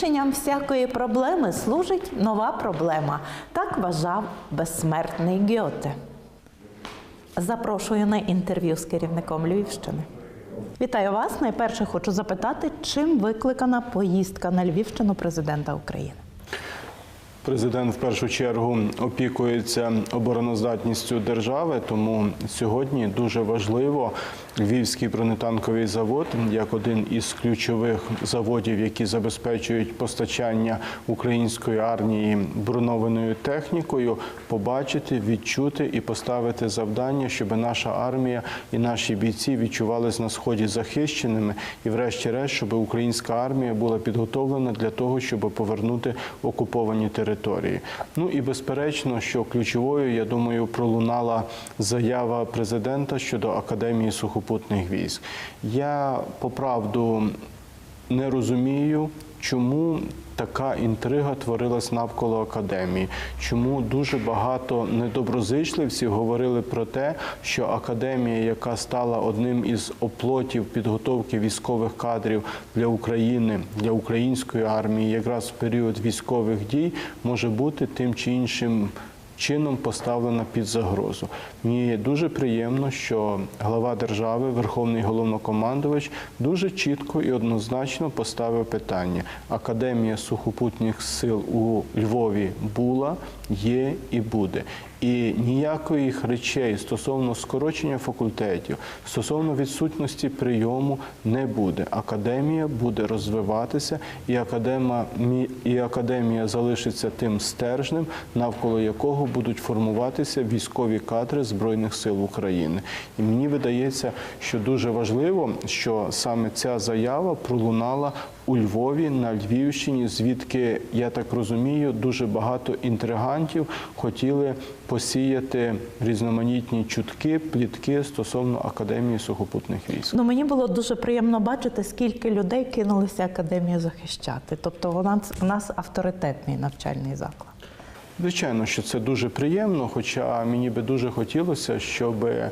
Рішенням всякої проблеми служить нова проблема. Так вважав безсмертний Гьоте. Запрошую на інтерв'ю з керівником Львівщини. Вітаю вас. Найперше хочу запитати, чим викликана поїздка на Львівщину президента України. Президент в першу чергу опікується обороноздатністю держави, тому сьогодні дуже важливо Львівський бронетанковий завод, як один із ключових заводів, які забезпечують постачання української армії бронованою технікою, побачити, відчути і поставити завдання, щоб наша армія і наші бійці відчувалися на сході захищеними, і, врешті-решт, щоб українська армія була підготовлена для того, щоб повернути окуповані території. Ну і безперечно, що ключовою, я думаю, пролунала заява президента щодо академії сухопутних військ. Я по правду не розумію, чому така інтрига творилась навколо академії. Чому дуже багато недоброзичливців говорили про те, що академія, яка стала одним із оплотів підготовки військових кадрів для України, для української армії, якраз в період військових дій, може бути тим чи іншим чином поставлена під загрозу. Мені дуже приємно, що глава держави, верховний головнокомандувач, дуже чітко і однозначно поставив питання: Академія сухопутних сил у Львові була, є і буде. І ніяких речей стосовно скорочення факультетів, стосовно відсутності прийому не буде. Академія буде розвиватися, і академія, і академія залишиться тим стержнем, навколо якого будуть формуватися військові кадри Збройних сил України. І мені видається, що дуже важливо, що саме ця заява пролунала у Львові на Львівщині, звідки я так розумію, дуже багато інтригантів хотіли посіяти різноманітні чутки, плітки стосовно академії сухопутних військ. Ну мені було дуже приємно бачити, скільки людей кинулися академію захищати. Тобто, вона у нас авторитетний навчальний заклад. Звичайно, що це дуже приємно, хоча мені би дуже хотілося, щоб е,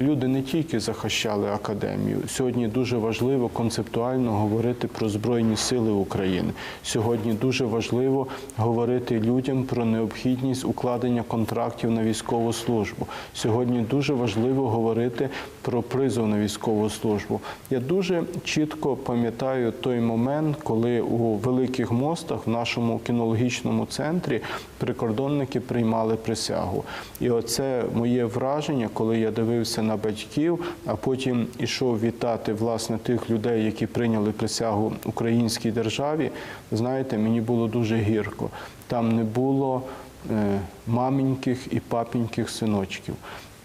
люди не тільки захищали академію. Сьогодні дуже важливо концептуально говорити про Збройні Сили України. Сьогодні дуже важливо говорити людям про необхідність укладення контрактів на військову службу. Сьогодні дуже важливо говорити про призов на військову службу. Я дуже чітко пам'ятаю той момент, коли у великих мостах в нашому кінологічному центрі прикордонники приймали присягу. І оце моє враження, коли я дивився на батьків, а потім ішов вітати власне тих людей, які прийняли присягу українській державі. Знаєте, мені було дуже гірко. Там не було е, маменьких і папіньких синочків.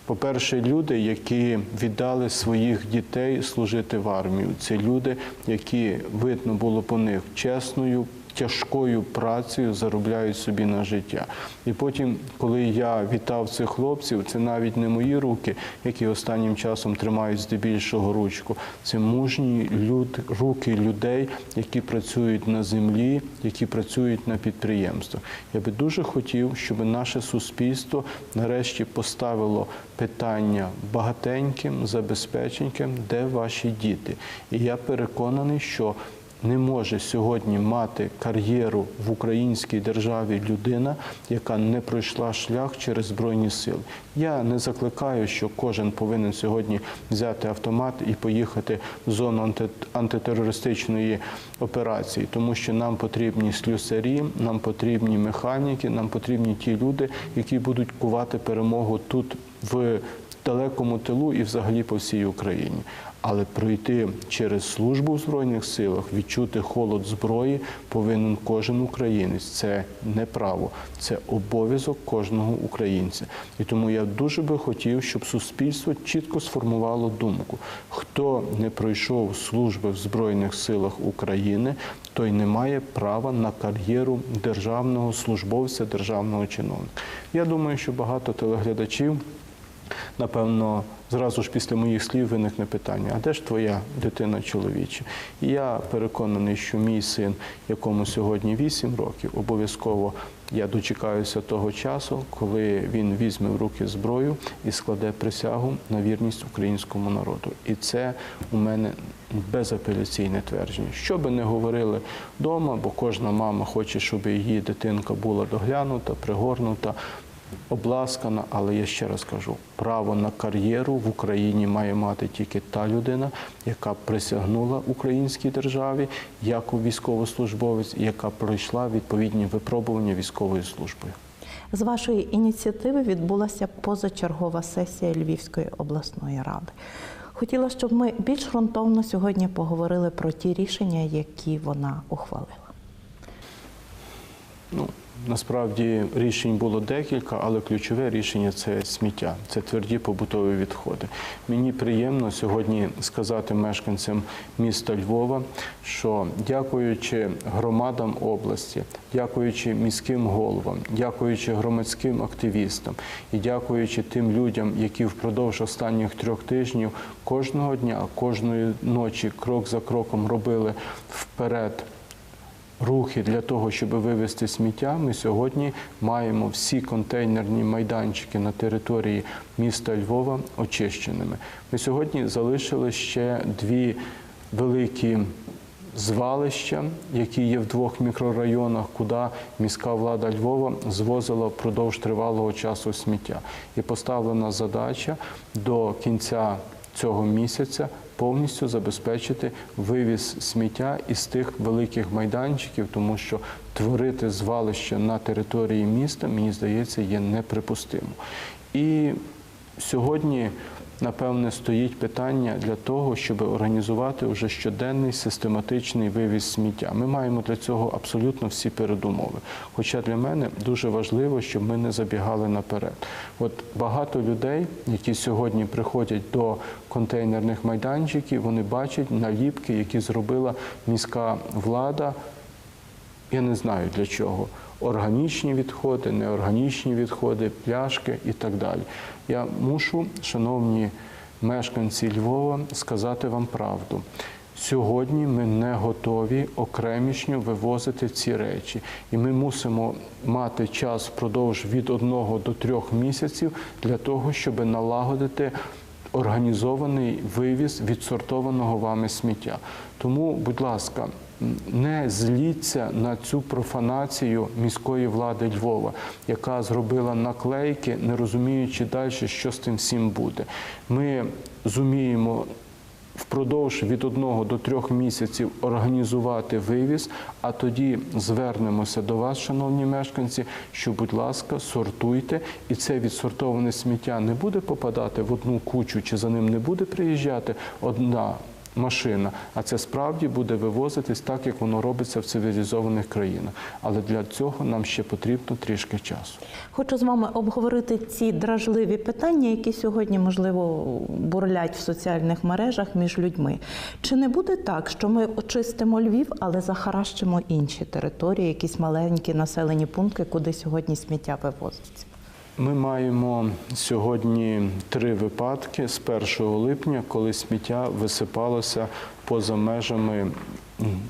По-перше, люди, які віддали своїх дітей служити в армію, це люди, які видно було по них чесною. Тяжкою працею заробляють собі на життя. І потім, коли я вітав цих хлопців, це навіть не мої руки, які останнім часом тримають здебільшого ручку. Це мужні люд, руки людей, які працюють на землі, які працюють на підприємствах. Я би дуже хотів, щоб наше суспільство нарешті поставило питання багатеньким, забезпеченьким, де ваші діти. І я переконаний, що не може сьогодні мати кар'єру в українській державі людина, яка не пройшла шлях через збройні сили. Я не закликаю, що кожен повинен сьогодні взяти автомат і поїхати в зону антитерористичної операції, тому що нам потрібні слюсарі, нам потрібні механіки, нам потрібні ті люди, які будуть кувати перемогу тут в далекому тилу і взагалі по всій Україні. Але пройти через службу в Збройних силах, відчути холод зброї повинен кожен українець. Це не право, це обов'язок кожного українця. І тому я дуже би хотів, щоб суспільство чітко сформувало думку: хто не пройшов служби в Збройних силах України, той не має права на кар'єру державного службовця, державного чиновника. Я думаю, що багато телеглядачів. Напевно, зразу ж після моїх слів виникне питання: а де ж твоя дитина чоловіча? І я переконаний, що мій син, якому сьогодні 8 років, обов'язково я дочекаюся того часу, коли він візьме в руки зброю і складе присягу на вірність українському народу. І це у мене безапеляційне твердження. Що би не говорили вдома, бо кожна мама хоче, щоб її дитинка була доглянута, пригорнута. Обласкана, але я ще раз кажу: право на кар'єру в Україні має мати тільки та людина, яка присягнула українській державі як військовослужбовець, яка пройшла відповідні випробування військовою службою. З вашої ініціативи відбулася позачергова сесія Львівської обласної ради. Хотіла, щоб ми більш ґрунтовно сьогодні поговорили про ті рішення, які вона ухвалила. Ну, насправді рішень було декілька, але ключове рішення це сміття, це тверді побутові відходи. Мені приємно сьогодні сказати мешканцям міста Львова, що дякуючи громадам області, дякуючи міським головам, дякуючи громадським активістам і дякуючи тим людям, які впродовж останніх трьох тижнів кожного дня, кожної ночі, крок за кроком робили вперед рухи для того, щоб вивезти сміття, ми сьогодні маємо всі контейнерні майданчики на території міста Львова очищеними. Ми сьогодні залишили ще дві великі звалища, які є в двох мікрорайонах, куди міська влада Львова звозила впродовж тривалого часу сміття. І поставлена задача до кінця цього місяця повністю забезпечити вивіз сміття із тих великих майданчиків, тому що творити звалище на території міста, мені здається, є неприпустимо. І сьогодні, напевне, стоїть питання для того, щоб організувати вже щоденний систематичний вивіз сміття. Ми маємо для цього абсолютно всі передумови. Хоча для мене дуже важливо, щоб ми не забігали наперед. От багато людей, які сьогодні приходять до контейнерних майданчиків, вони бачать наліпки, які зробила міська влада. Я не знаю для чого. Органічні відходи, неорганічні відходи, пляшки і так далі. Я мушу, шановні мешканці Львова, сказати вам правду. Сьогодні ми не готові окремішньо вивозити ці речі, і ми мусимо мати час впродовж від одного до трьох місяців для того, щоб налагодити організований вивіз відсортованого вами сміття. Тому, будь ласка, не зліться на цю профанацію міської влади Львова, яка зробила наклейки, не розуміючи далі, що з тим всім буде. Ми зуміємо. Впродовж від одного до трьох місяців організувати вивіз, а тоді звернемося до вас, шановні мешканці, що, будь ласка, сортуйте, і це відсортоване сміття не буде попадати в одну кучу, чи за ним не буде приїжджати одна машина, а це справді буде вивозитись так, як воно робиться в цивілізованих країнах. Але для цього нам ще потрібно трішки часу. Хочу з вами обговорити ці дражливі питання, які сьогодні, можливо, бурлять в соціальних мережах між людьми. Чи не буде так, що ми очистимо Львів, але захаращимо інші території, якісь маленькі населені пункти, куди сьогодні сміття вивозиться? Ми маємо сьогодні три випадки з 1 липня, коли сміття висипалося поза межами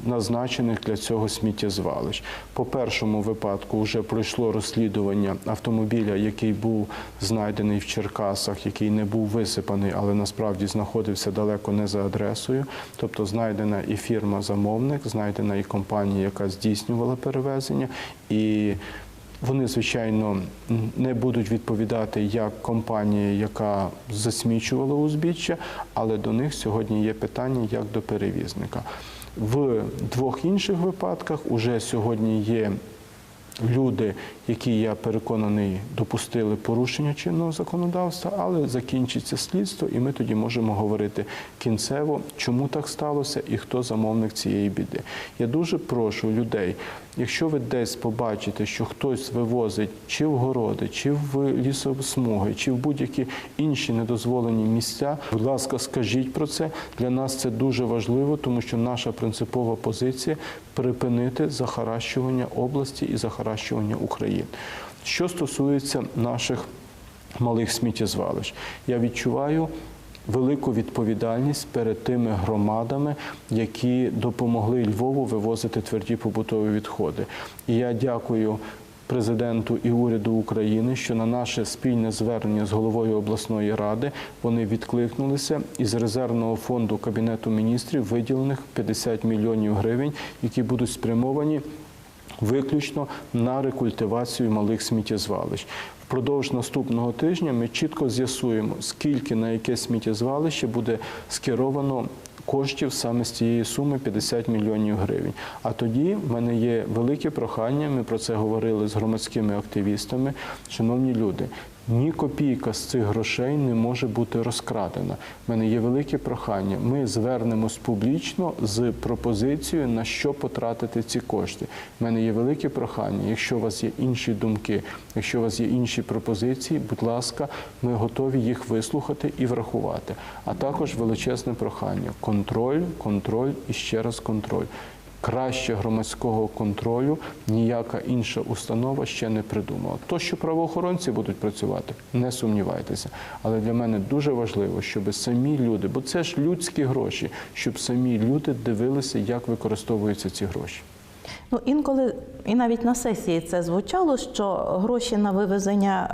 назначених для цього сміттєзвалищ. По першому випадку вже пройшло розслідування автомобіля, який був знайдений в Черкасах, який не був висипаний, але насправді знаходився далеко не за адресою. Тобто знайдена і фірма-замовник, знайдена і компанія, яка здійснювала перевезення. і вони, звичайно, не будуть відповідати як компанія, яка засмічувала узбіччя, але до них сьогодні є питання як до перевізника. В двох інших випадках уже сьогодні є люди, які я переконаний допустили порушення чинного законодавства, але закінчиться слідство, і ми тоді можемо говорити кінцево, чому так сталося і хто замовник цієї біди. Я дуже прошу людей, якщо ви десь побачите, що хтось вивозить чи в городи, чи в лісосмуги, чи в будь-які інші недозволені місця, будь ласка, скажіть про це. Для нас це дуже важливо, тому що наша принципова позиція припинити захаращування області і захаращування України. Що стосується наших малих сміттєзвалищ, я відчуваю велику відповідальність перед тими громадами, які допомогли Львову вивозити тверді побутові відходи. І я дякую президенту і уряду України, що на наше спільне звернення з головою обласної ради вони відкликнулися із резервного фонду Кабінету міністрів виділених 50 мільйонів гривень, які будуть спрямовані виключно на рекультивацію малих сміттєзвалищ. Впродовж наступного тижня ми чітко з'ясуємо, скільки на яке сміттєзвалище буде скеровано коштів саме з цієї суми 50 мільйонів гривень. А тоді в мене є велике прохання. Ми про це говорили з громадськими активістами. Шановні люди, ні копійка з цих грошей не може бути розкрадена. У мене є велике прохання. Ми звернемось публічно з пропозицією, на що потратити ці кошти. У мене є велике прохання. Якщо у вас є інші думки, якщо у вас є інші пропозиції, будь ласка, ми готові їх вислухати і врахувати. А також величезне прохання: контроль, контроль і ще раз контроль. Краще громадського контролю ніяка інша установа ще не придумала. То, що правоохоронці будуть працювати, не сумнівайтеся. Але для мене дуже важливо, щоб самі люди, бо це ж людські гроші, щоб самі люди дивилися, як використовуються ці гроші. Ну, інколи і навіть на сесії це звучало, що гроші на вивезення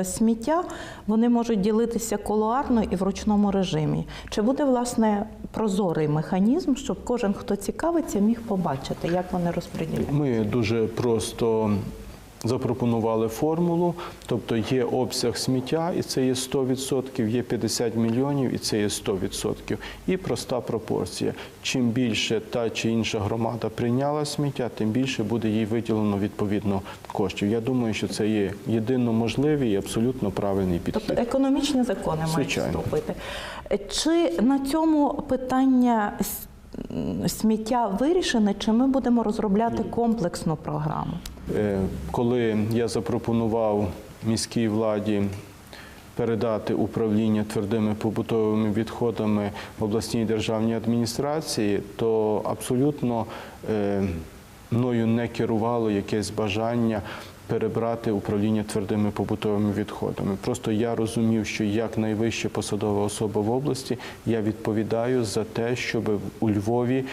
е, сміття вони можуть ділитися колуарно і в ручному режимі. Чи буде власне прозорий механізм, щоб кожен, хто цікавиться, міг побачити, як вони розподіляються. Ми дуже просто запропонували формулу, тобто є обсяг сміття, і це є 100%, є 50 мільйонів, і це є 100%. І проста пропорція. Чим більше та чи інша громада прийняла сміття, тим більше буде їй виділено відповідно коштів. Я думаю, що це є єдино можливий і абсолютно правильний підхід. Тобто економічні закони мають вступити. Чи на цьому питання сміття вирішене, чи ми будемо розробляти комплексну програму? Е, Коли я запропонував міській владі передати управління твердими побутовими відходами обласній державній адміністрації, то абсолютно е, мною не керувало якесь бажання перебрати управління твердими побутовими відходами. Просто я розумів, що як найвища посадова особа в області я відповідаю за те, щоб у Львові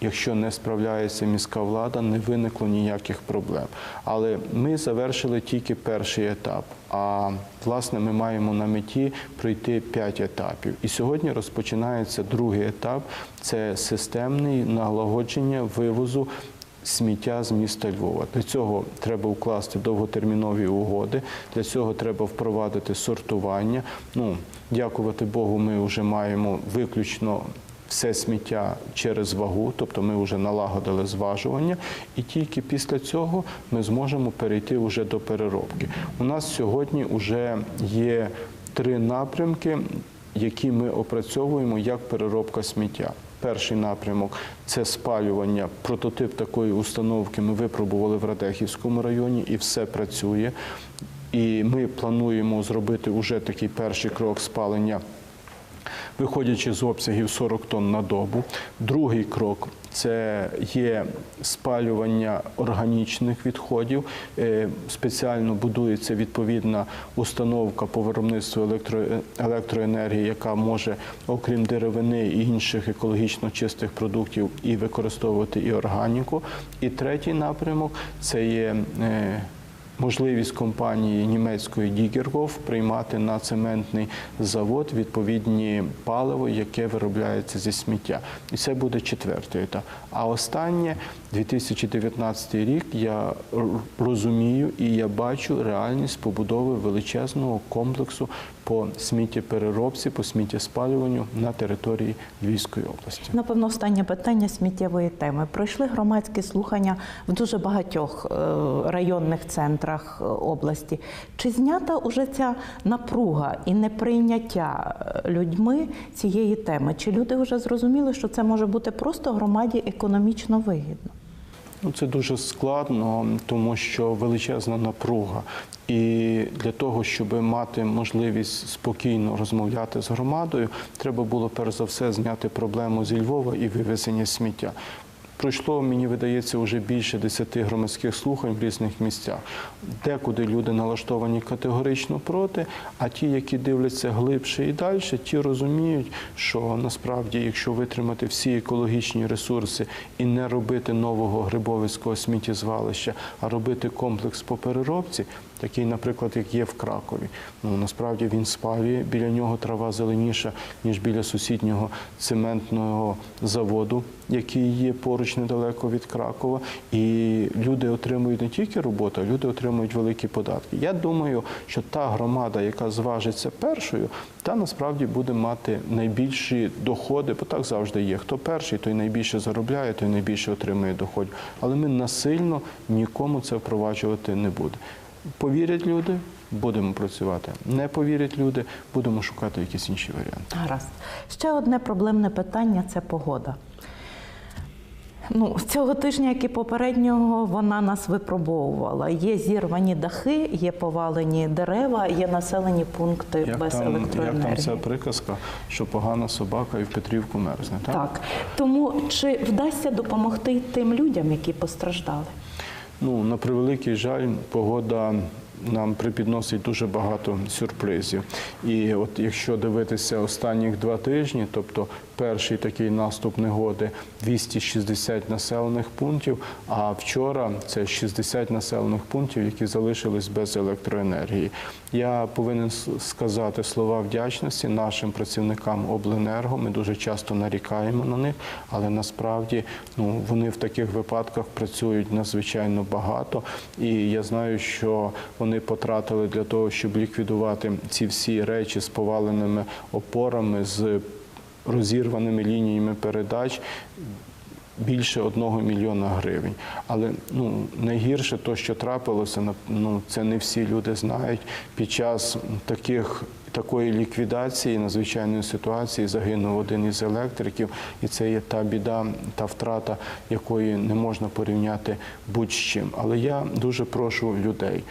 якщо не справляється міська влада, не виникло ніяких проблем. Але ми завершили тільки перший етап. А власне ми маємо на меті пройти п'ять етапів. І сьогодні розпочинається другий етап це системний налагодження вивозу. Сміття з міста Львова. Для цього треба укласти довготермінові угоди. Для цього треба впровадити сортування. Ну, дякувати Богу, ми вже маємо виключно все сміття через вагу, тобто ми вже налагодили зважування, і тільки після цього ми зможемо перейти вже до переробки. У нас сьогодні вже є три напрямки, які ми опрацьовуємо як переробка сміття. Перший напрямок це спалювання. Прототип такої установки ми випробували в Радехівському районі, і все працює. І ми плануємо зробити вже такий перший крок спалення виходячи з обсягів 40 тонн на добу. Другий крок це є спалювання органічних відходів. Е, Спеціально будується відповідна установка по виробництву електро- електроенергії, яка може, окрім деревини і інших екологічно чистих продуктів, і використовувати і органіку. І третій напрямок це є. Можливість компанії німецької Дігергоф приймати на цементний завод відповідні паливо, яке виробляється зі сміття. І це буде четвертий етап. А останнє 2019 рік я розумію і я бачу реальність побудови величезного комплексу по сміттєпереробці, по сміттєспалюванню на території Львівської області. Напевно, останнє питання сміттєвої теми. Пройшли громадські слухання в дуже багатьох е, районних центрах е, області. Чи знята уже ця напруга і неприйняття е, людьми цієї теми? Чи люди вже зрозуміли, що це може бути просто громаді економічно вигідно? Ну, це дуже складно, тому що величезна напруга. І для того, щоб мати можливість спокійно розмовляти з громадою, треба було перш за все зняти проблему зі Львова і вивезення сміття. Пройшло, мені видається, вже більше десяти громадських слухань в різних місцях. Декуди люди налаштовані категорично проти, а ті, які дивляться глибше і далі, ті розуміють, що насправді, якщо витримати всі екологічні ресурси і не робити нового грибовицького сміттєзвалища, а робити комплекс по переробці, такий, наприклад, як є в Кракові. Ну насправді він спалює, біля нього трава зеленіша, ніж біля сусіднього цементного заводу, який є поруч недалеко від Кракова. І люди отримують не тільки роботу, а люди отримують великі податки. Я думаю, що та громада, яка зважиться першою, та насправді буде мати найбільші доходи, бо так завжди є. Хто перший, той найбільше заробляє, той найбільше отримує доходів. Але ми насильно нікому це впроваджувати не будемо. Повірять люди, будемо працювати. Не повірять люди, будемо шукати якісь інші варіанти. Гаразд. Ще одне проблемне питання це погода. Ну, цього тижня, як і попереднього, вона нас випробовувала. Є зірвані дахи, є повалені дерева, є населені пункти Як без там, як там ця приказка, що погана собака і в Петрівку мерзне, так? Так. Тому чи вдасться допомогти тим людям, які постраждали? Ну, на превеликий жаль, погода нам припідносить дуже багато сюрпризів. І от якщо дивитися останніх два тижні, тобто перший такий наступ негоди 260 населених пунктів, а вчора це 60 населених пунктів, які залишились без електроенергії. Я повинен сказати слова вдячності нашим працівникам обленерго. Ми дуже часто нарікаємо на них, але насправді ну, вони в таких випадках працюють надзвичайно багато. І я знаю, що вони потратили для того, щоб ліквідувати ці всі речі з поваленими опорами, з розірваними лініями передач. Більше одного мільйона гривень. Але ну найгірше то, що трапилося, ну це не всі люди знають. Під час таких такої ліквідації надзвичайної ситуації загинув один із електриків, і це є та біда, та втрата, якої не можна порівняти будь-чим. Але я дуже прошу людей.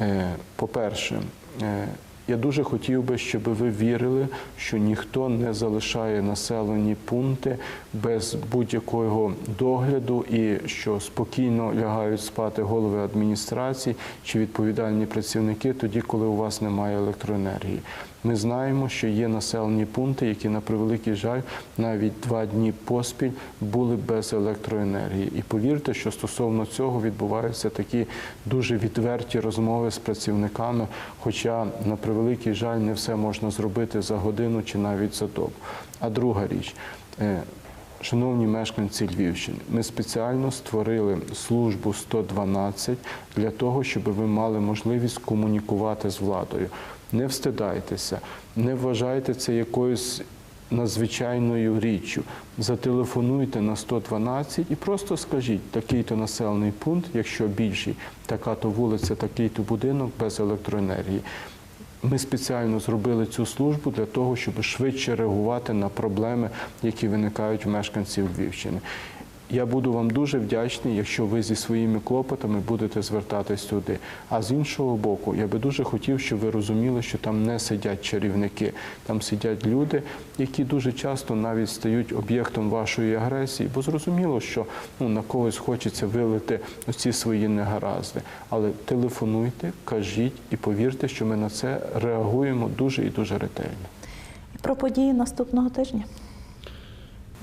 Е, По-перше, е, я дуже хотів би, щоб ви вірили, що ніхто не залишає населені пункти без будь-якого догляду і що спокійно лягають спати голови адміністрації чи відповідальні працівники тоді, коли у вас немає електроенергії. Ми знаємо, що є населені пункти, які на превеликий жаль навіть два дні поспіль були без електроенергії. І повірте, що стосовно цього відбуваються такі дуже відверті розмови з працівниками. Хоча на превеликий жаль не все можна зробити за годину чи навіть за добу. А друга річ. е, Шановні мешканці Львівщини, ми спеціально створили службу 112 для того, щоб ви мали можливість комунікувати з владою. Не встидайтеся, не вважайте це якоюсь надзвичайною річчю. Зателефонуйте на 112 і просто скажіть, такий-то населений пункт, якщо більший, така-то вулиця, такий-то будинок без електроенергії. Ми спеціально зробили цю службу для того, щоб швидше реагувати на проблеми, які виникають в мешканців Львівщини. Я буду вам дуже вдячний, якщо ви зі своїми клопотами будете звертатись туди. А з іншого боку, я би дуже хотів, щоб ви розуміли, що там не сидять чарівники, там сидять люди, які дуже часто навіть стають об'єктом вашої агресії, бо зрозуміло, що ну, на когось хочеться вилити ці свої негаразди. Але телефонуйте, кажіть і повірте, що ми на це реагуємо дуже і дуже ретельно. Про події наступного тижня.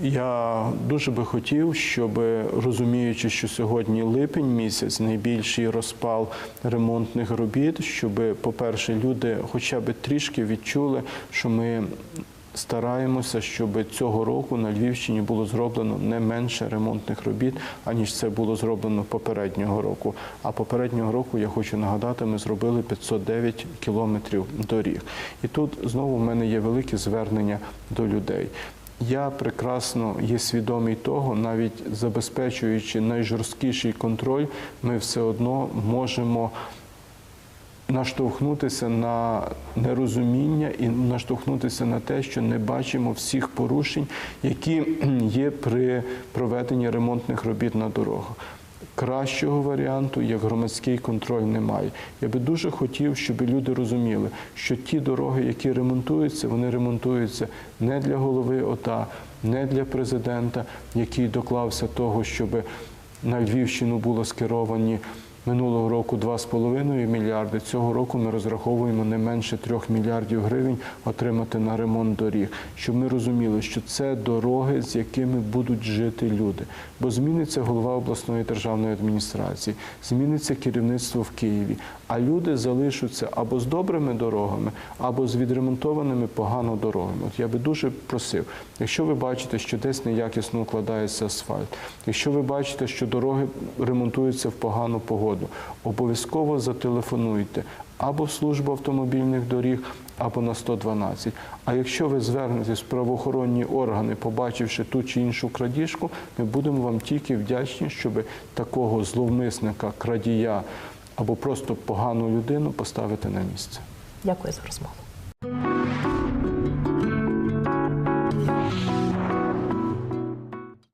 Я дуже би хотів, щоб розуміючи, що сьогодні липень місяць, найбільший розпал ремонтних робіт, щоб, по-перше, люди хоча б трішки відчули, що ми стараємося, щоб цього року на Львівщині було зроблено не менше ремонтних робіт, аніж це було зроблено попереднього року. А попереднього року я хочу нагадати, ми зробили 509 кілометрів доріг. І тут знову в мене є велике звернення до людей. Я прекрасно є свідомий того, навіть забезпечуючи найжорсткіший контроль, ми все одно можемо наштовхнутися на нерозуміння і наштовхнутися на те, що не бачимо всіх порушень, які є при проведенні ремонтних робіт на дорогах. Кращого варіанту, як громадський контроль, немає. Я би дуже хотів, щоб люди розуміли, що ті дороги, які ремонтуються, вони ремонтуються не для голови ОТА, не для президента, який доклався того, щоб на Львівщину було скеровані минулого року 2,5 мільярди. Цього року ми розраховуємо не менше 3 мільярдів гривень отримати на ремонт доріг, щоб ми розуміли, що це дороги, з якими будуть жити люди. Бо зміниться голова обласної державної адміністрації, зміниться керівництво в Києві, а люди залишаться або з добрими дорогами, або з відремонтованими погано дорогами. От я би дуже просив, якщо ви бачите, що десь неякісно укладається асфальт, якщо ви бачите, що дороги ремонтуються в погану погоду, обов'язково зателефонуйте або в службу автомобільних доріг, або на 112. А якщо ви звернетесь в правоохоронні органи, побачивши ту чи іншу крадіжку, ми будемо вам тільки вдячні, щоб такого зловмисника, крадія або просто погану людину поставити на місце. Дякую за розмову.